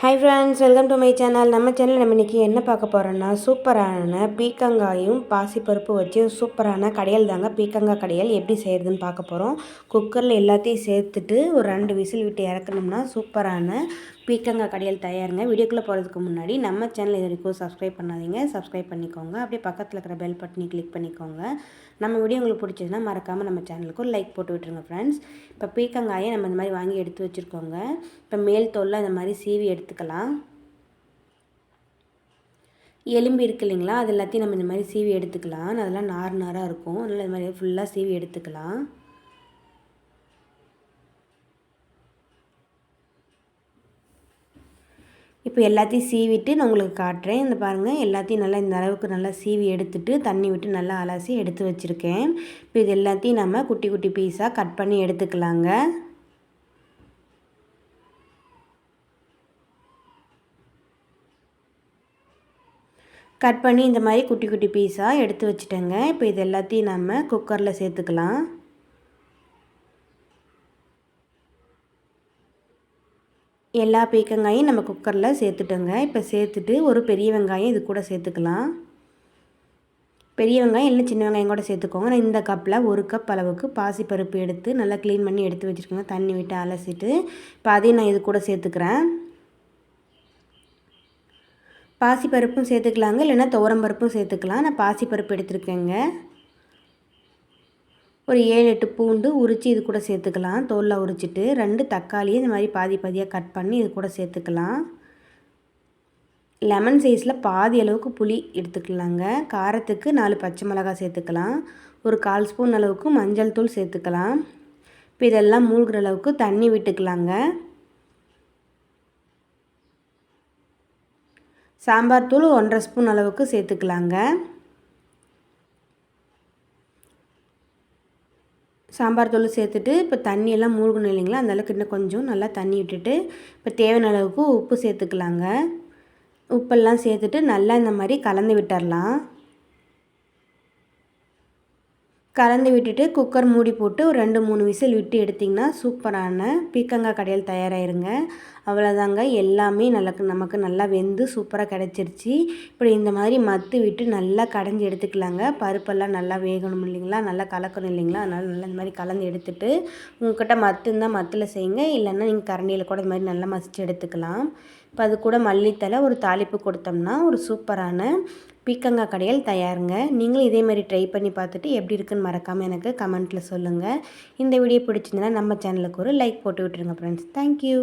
Hi friends welcome to my channel நம்ம channel நம்ம இன்றைக்கி என்ன பார்க்க போகிறோன்னா சூப்பரான பீக்கங்காயும் பாசிப்பருப்பு வச்சு சூப்பரான கடையல் தாங்க. பீக்கங்காய் கடையல் எப்படி செய்கிறதுன்னு பார்க்க போகிறோம் குக்கரில் எல்லாத்தையும் சேர்த்துட்டு ஒரு ரெண்டு விசில் விட்டு இறக்கணும்னா சூப்பரான பீக்கங்காய் கடையில் தயாருங்க. வீடியோக்குள்ளே போகிறதுக்கு முன்னாடி நம்ம சேனல் இது வரைக்கும் சப்ஸ்கிரைப் பண்ணாதீங்க. சப்ஸ்கிரைப் பண்ணிக்கோங்க. அப்படியே பக்கத்தில் இருக்கிற பெல் பட்டனி கிளிக் பண்ணிக்கோங்க. நம்ம வீடியோ உங்களுக்கு பிடிச்சதுன்னா மறக்காமல் நம்ம சேனலுக்கு ஒரு லைக் போட்டு விட்டுருங்க ஃப்ரெண்ட்ஸ் இப்போ பீக்கங்காயை நம்ம இந்த மாதிரி வாங்கி எடுத்து வச்சுருக்கோங்க. இப்போ மேல் தோலில் இந்த மாதிரி சீவி எடுத்துக்கலாம். எலும்பு இருக்கு இல்லைங்களா? அது எல்லாத்தையும் நம்ம இந்த மாதிரி சீவி எடுத்துக்கலாம். அதெல்லாம் நார் நாராக இருக்கும். அதனால் இந்த மாதிரி ஃபுல்லாக சீவி எடுத்துக்கலாம். இப்போ எல்லாத்தையும் சீவிட்டு நான் உங்களுக்கு காட்டுறேன். இந்த பாருங்கள் எல்லாத்தையும் நல்லா இந்த அளவுக்கு நல்லா சீவி எடுத்துட்டு தண்ணி விட்டு நல்லா அலசி எடுத்து வச்சுருக்கேன். இப்போ இது எல்லாத்தையும் நம்ம குட்டி குட்டி பீஸாக கட் பண்ணி எடுத்துக்கலாங்க. கட் பண்ணி இந்த மாதிரி குட்டி குட்டி பீஸாக எடுத்து வச்சுட்டேங்க. இப்போ இது எல்லாத்தையும் நம்ம குக்கரில் சேர்த்துக்கலாம். எல்லா பீக்கங்காயும் நம்ம குக்கரில் சேர்த்துட்டோங்க. இப்போ சேர்த்துட்டு ஒரு பெரிய வெங்காயம் இது கூட சேர்த்துக்கலாம். பெரிய வெங்காயம் இல்லை சின்ன வெங்காயம் கூட சேர்த்துக்கோங்க. நான் இந்த கப்பில் ஒரு கப் அளவுக்கு பாசிப்பருப்பு எடுத்து நல்லா க்ளீன் பண்ணி எடுத்து வச்சுருக்கோங்க. தண்ணி விட்டு அலசிட்டு இப்போ அதையும் நான் இது கூட சேர்த்துக்கிறேன். பாசிப்பருப்பும் சேர்த்துக்கலாங்க. இல்லைன்னா துவரம்பருப்பும் சேர்த்துக்கலாம். நான் பாசிப்பருப்பு எடுத்துருக்கேங்க. ஒரு ஏழு எட்டு பூண்டு உரித்து இது கூட சேர்த்துக்கலாம். தோலில் உரிச்சிட்டு ரெண்டு தக்காளியை இந்த மாதிரி பாதி பாதியாக கட் பண்ணி இது கூட சேர்த்துக்கலாம். லெமன் சைஸில் பாதி அளவுக்கு புளி எடுத்துக்கலாங்க. காரத்துக்கு நாலு பச்சை மிளகாய் சேர்த்துக்கலாம். ஒரு கால் ஸ்பூன் அளவுக்கு மஞ்சள் தூள் சேர்த்துக்கலாம். இப்போ இதெல்லாம் மூழ்கிற அளவுக்கு தண்ணி விட்டுக்கலாங்க. சாம்பார் தூள் ஒன்றரை ஸ்பூன் அளவுக்கு சேர்த்துக்கலாங்க. சாம்பார் தூள் சேர்த்துட்டு இப்போ தண்ணியெல்லாம் மூழ்கணும் இல்லைங்களா? அந்தளவுக்கு இன்னும் கொஞ்சம் நல்லா தண்ணி விட்டுட்டு இப்போ தேவையான அளவுக்கு உப்பு சேர்த்துக்கலாங்க. உப்பெல்லாம் சேர்த்துட்டு நல்லா இந்த மாதிரி கலந்து விட்டுடலாம் கலந்து விட்டுட்டு குக்கர் மூடி போட்டு ஒரு ரெண்டு மூணு விசில் விட்டு எடுத்திங்கன்னா சூப்பரான பீக்கங்காய் கடையில் தயாராகிருங்க அவ்வளோதாங்க எல்லாமே நல்லா நமக்கு நல்லா வெந்து சூப்பராக கிடச்சிருச்சு. இப்படி இந்த மாதிரி மத்து விட்டு நல்லா கடைஞ்சி எடுத்துக்கலாங்க. பருப்பெல்லாம் நல்லா வேகணும் இல்லைங்களா? நல்லா கலக்கணும் இல்லைங்களா? அதனால் நல்லா இந்த மாதிரி கலந்து எடுத்துட்டு உங்கள்கிட்ட மத்து இருந்தால் மத்தில் செய்யுங்க. இல்லைன்னா நீங்கள் கரண்டியில் கூட இந்த மாதிரி நல்லா மசித்து எடுத்துக்கலாம். இப்போ அது கூட மல்லித்தலை ஒரு தாளிப்பு கொடுத்தோம்னா ஒரு சூப்பரான பீக்கங்காய் கடையில் தயாருங்க. நீங்களும் இதே மாதிரி ட்ரை பண்ணி பார்த்துட்டு எப்படி இருக்குன்னு மறக்காமல் எனக்கு கமெண்ட்டில் சொல்லுங்கள் இந்த வீடியோ பிடிச்சிருந்தனா நம்ம சேனலுக்கு ஒரு லைக் போட்டு விட்டுருங்க ஃப்ரெண்ட்ஸ் தேங்க்யூ